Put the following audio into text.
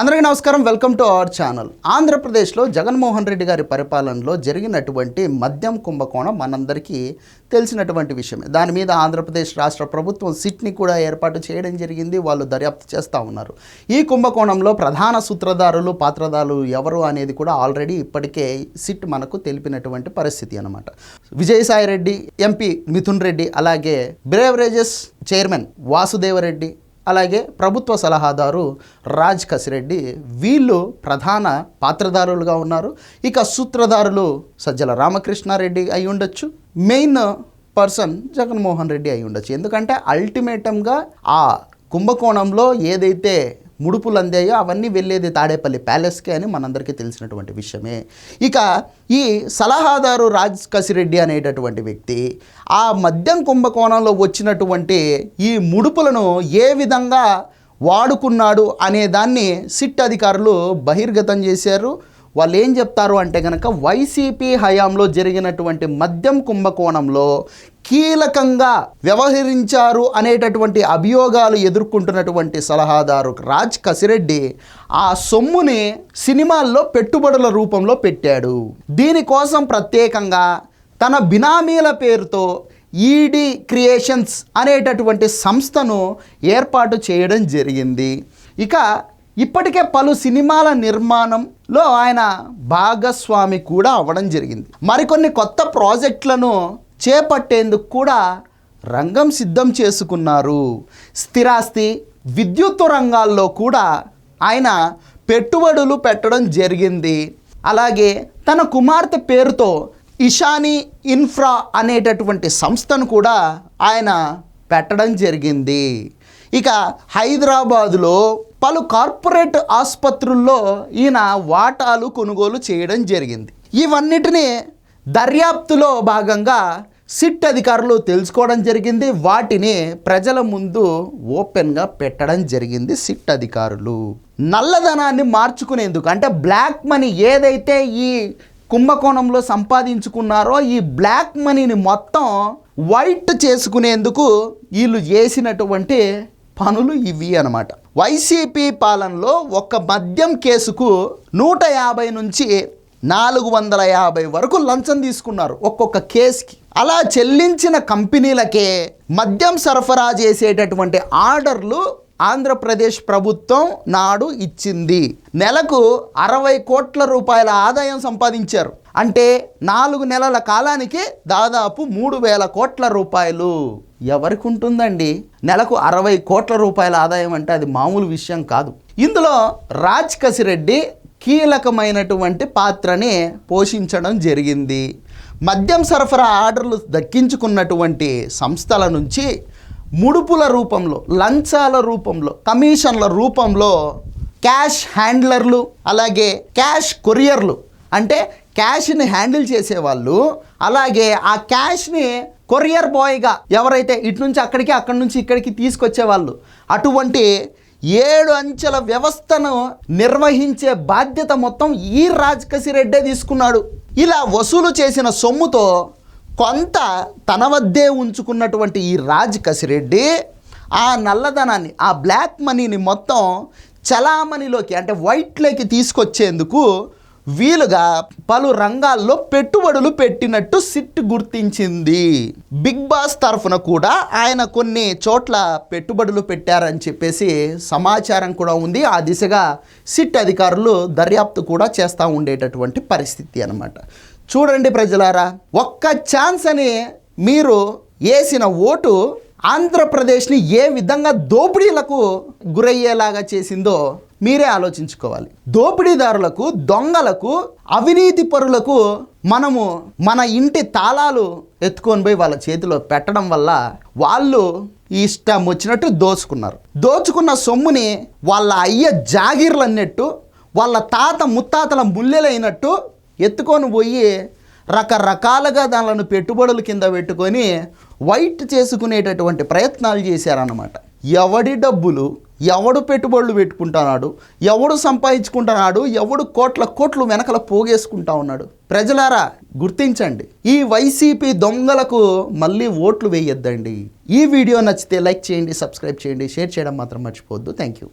అందరికీ నమస్కారం. Welcome to our channel. ఆంధ్రప్రదేశ్లో జగన్మోహన్ రెడ్డి గారి పరిపాలనలో జరిగినటువంటి మద్యం కుంభకోణం మనందరికీ తెలిసినటువంటి విషయమే. దాని మీద ఆంధ్రప్రదేశ్ రాష్ట్ర ప్రభుత్వం సిట్ని కూడా ఏర్పాటు చేయడం జరిగింది. వాళ్ళు దర్యాప్తు చేస్తూ ఉన్నారు. ఈ కుంభకోణంలో ప్రధాన సూత్రధారులు పాత్రధారులు ఎవరు అనేది కూడా ఆల్రెడీ ఇప్పటికే సిట్ మనకు తెలిపినటువంటి పరిస్థితి అనమాట విజయసాయి రెడ్డి ఎంపీ మిథున్ రెడ్డి అలాగే బ్రేవరేజెస్ చైర్మన్ వాసుదేవరెడ్డి అలాగే ప్రభుత్వ సలహాదారు రాజ్ కసిరెడ్డి వీళ్ళు ప్రధాన పాత్రధారులుగా ఉన్నారు. ఇక సూత్రధారులు సజ్జల రామకృష్ణారెడ్డి అయి ఉండొచ్చు. మెయిన్ పర్సన్ జగన్మోహన్ రెడ్డి అయి ఉండొచ్చు. ఎందుకంటే అల్టిమేటంగా ఆ కుంభకోణంలో ఏదైతే ముడుపులు అందాయో అవన్నీ వెళ్ళేది తాడేపల్లి ప్యాలెస్కే అని మనందరికీ తెలిసినటువంటి విషయమే. ఇక ఈ సలహాదారు రాజ్ కసిరెడ్డి అనేటటువంటి వ్యక్తి ఆ మద్యం కుంభకోణంలో వచ్చినటువంటి ఈ ముడుపులను ఏ విధంగా వాడుకున్నాడు అనే దాన్ని సిట్ అధికారులు బహిర్గతం చేశారు. వాళ్ళు ఏం చెప్తారు అంటే కనుక వైసీపీ హయాంలో జరిగినటువంటి మద్యం కుంభకోణంలో కీలకంగా వ్యవహరించారు అనేటటువంటి అభియోగాలు ఎదుర్కొంటున్నటువంటి సలహాదారు రాజ్ కసిరెడ్డి ఆ సొమ్ముని సినిమాల్లో పెట్టుబడుల రూపంలో పెట్టాడు. దీనికోసం ప్రత్యేకంగా తన బినామీల పేరుతో ఈడీ క్రియేషన్స్ అనేటటువంటి సంస్థను ఏర్పాటు చేయడం జరిగింది. ఇక ఇప్పటికే పలు సినిమాల నిర్మాణంలో ఆయన భాగస్వామి కూడా అవ్వడం జరిగింది. మరికొన్ని కొత్త ప్రాజెక్టులను చేపట్టేందుకు కూడా రంగం సిద్ధం చేసుకున్నారు. స్థిరాస్తి విద్యుత్ రంగాల్లో కూడా ఆయన పెట్టుబడులు పెట్టడం జరిగింది. అలాగే తన కుమార్తె పేరుతో ఇషానీ ఇన్ఫ్రా అనేటటువంటి సంస్థను కూడా ఆయన పెట్టడం జరిగింది. ఇక హైదరాబాదులో పలు కార్పొరేట్ ఆసుపత్రుల్లో ఈయన వాటాలు కొనుగోలు చేయడం జరిగింది. ఇవన్నిటినీ దర్యాప్తులో భాగంగా సిట్ అధికారులు తెలుసుకోవడం జరిగింది. వాటిని ప్రజల ముందు ఓపెన్గా పెట్టడం జరిగింది సిట్ అధికారులు. నల్లధనాన్ని మార్చుకునేందుకు అంటే బ్లాక్ మనీ ఏదైతే ఈ కుంభకోణంలో సంపాదించుకున్నారో ఈ బ్లాక్ మనీని మొత్తం వైట్ చేసుకునేందుకు వీళ్ళు చేసినటువంటి పనులు ఇవి అనమాట వైసీపీ పాలనలో ఒక మద్యం కేసుకు నూట యాభై నుంచి నాలుగు వందల యాభై వరకు లంచం తీసుకున్నారు ఒక్కొక్క కేసుకి. అలా చెల్లించిన కంపెనీలకే మద్యం సరఫరా చేసేటటువంటి ఆర్డర్లు ఆంధ్రప్రదేశ్ ప్రభుత్వం నాడు ఇచ్చింది. నెలకు అరవై కోట్ల రూపాయల ఆదాయం సంపాదించారు. అంటే నాలుగు నెలల కాలానికి దాదాపు మూడు వేల కోట్ల రూపాయలు. ఎవరికి ఉంటుందండి? నెలకు అరవై కోట్ల రూపాయల ఆదాయం అంటే అది మామూలు విషయం కాదు. ఇందులో రాజ్ కసిరెడ్డి కీలకమైనటువంటి పాత్రని పోషించడం జరిగింది. మద్యం సరఫరా ఆర్డర్లు దక్కించుకున్నటువంటి సంస్థల నుంచి ముడుపుల రూపంలో లంచాల రూపంలో కమిషన్ల రూపంలో క్యాష్ హ్యాండ్లర్లు అలాగే క్యాష్ కొరియర్లు అంటే క్యాష్ని హ్యాండిల్ చేసేవాళ్ళు అలాగే ఆ క్యాష్ని కొరియర్ బాయ్గా ఎవరైతే ఇటు నుంచి అక్కడికి అక్కడి నుంచి ఇక్కడికి తీసుకొచ్చేవాళ్ళు అటువంటి ఏడు అంచెల వ్యవస్థను నిర్వహించే బాధ్యత మొత్తం ఈ రాజకసిరెడ్డే తీసుకున్నాడు. ఇలా వసూలు చేసిన సొమ్ముతో కొంత తన వద్దే ఉంచుకున్నటువంటి ఈ రాజ్ కసిరెడ్డి ఆ నల్లధనాన్ని ఆ బ్లాక్ మనీని మొత్తం చలామణిలోకి అంటే వైట్లోకి తీసుకొచ్చేందుకు వీలుగా పలు రంగాల్లో పెట్టుబడులు పెట్టినట్టు సిట్ గుర్తించింది. బిగ్ బాస్ తరఫున కూడా ఆయన కొన్ని చోట్ల పెట్టుబడులు పెట్టారని చెప్పేసి సమాచారం కూడా ఉంది. ఆ దిశగా సిట్ అధికారులు దర్యాప్తు కూడా చేస్తూ ఉండేటటువంటి పరిస్థితి అనమాట చూడండి ప్రజలారా ఒక్క ఛాన్స్ అని మీరు వేసిన ఓటు ఆంధ్రప్రదేశ్ని ఏ విధంగా దోపిడీలకు గురయ్యేలాగా చేసిందో మీరే ఆలోచించుకోవాలి. దోపిడీదారులకు దొంగలకు అవినీతి పరులకు మనము మన ఇంటి తాళాలు ఎత్తుకొని పోయి వాళ్ళ చేతిలో పెట్టడం వల్ల వాళ్ళు ఇష్టం వచ్చినట్టు దోచుకున్నారు. దోచుకున్న సొమ్ముని వాళ్ళ అయ్య జాగీర్లు అన్నట్టు వాళ్ళ తాత ముత్తాతల ముల్లెలైనట్టు ఎత్తుకొని పోయి రకరకాలుగా దానిలను పెట్టుబడుల కింద పెట్టుకొని వైట్ చేసుకునేటటువంటి ప్రయత్నాలు చేశారన్నమాట. ఎవడి డబ్బులు ఎవడు పెట్టుబడులు పెట్టుకుంటున్నాడు ఎవడు సంపాదించుకుంటున్నాడు ఎవడు కోట్ల కోట్లు వెనకల పోగేసుకుంటా ఉన్నాడు? ప్రజలారా గుర్తించండి. ఈ వైసీపీ దొంగలకు మళ్ళీ ఓట్లు వేయొద్దండి. ఈ వీడియో నచ్చితే లైక్ చేయండి సబ్స్క్రైబ్ చేయండి షేర్ చేయడం మాత్రం మర్చిపోవద్దు. Thank you